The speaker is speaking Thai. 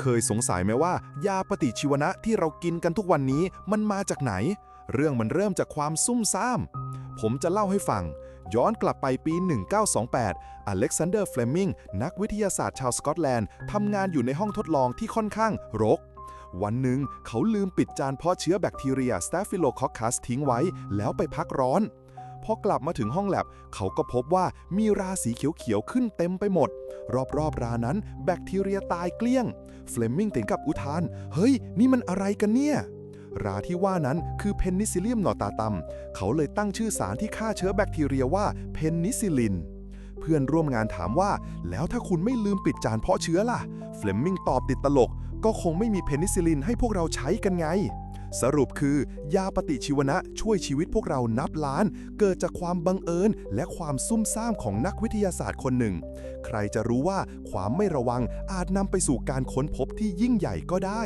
เคยสงสัยไหมว่า ยาปฏิชีวนะที่เรากินกันทุกวันนี้มันมาจากไหน เรื่องมันเริ่มจากความซุ่มซ่าม ผมจะเล่าให้ฟัง ย้อนกลับไปปี 1928 อเล็กซานเดอร์ เฟลมิง นักวิทยาศาสตร์ชาวสกอตแลนด์ทำงานอยู่ในห้องทดลองที่ค่อนข้างรก วันหนึ่งเขาลืมปิดจานเพาะเชื้อแบคทีเรีย Staphylococcus ทิ้งไว้ แล้วไปพักร้อนพอกลับมาถึงห้องแลบ เขาก็พบว่ามีราสีเขียวๆขึ้นเต็มไปหมด รอบๆรานั้นแบคทีเรียตายเกลี้ยง เฟลมิงถึงกับอุทาน เฮ้ย นี่มันอะไรกันเนี่ย ราที่ว่านั้นคือเพนนิซิลลิมนอตาตัมเขาเลยตั้งชื่อสารที่ฆ่าเชื้อแบคทีเรียว่าเพนนิซิลิน เพื่อนร่วมงานถามว่า แล้วถ้าคุณไม่ลืมปิดจานเพาะเชื้อล่ะ เฟลมิงตอบติดตลก ก็คงไม่มีเพนนิซิลินให้พวกเราใช้กันไง สรุปคือ ยาปฏิชีวนะช่วยชีวิตพวกเรานับล้าน เกิดจากความบังเอิญ และความซุ่มซ่ามของนักวิทยาศาสตร์คนหนึ่ง ใครจะรู้ว่าความไม่ระวังอาจนำไปสู่การค้นพบที่ยิ่งใหญ่ก็ได้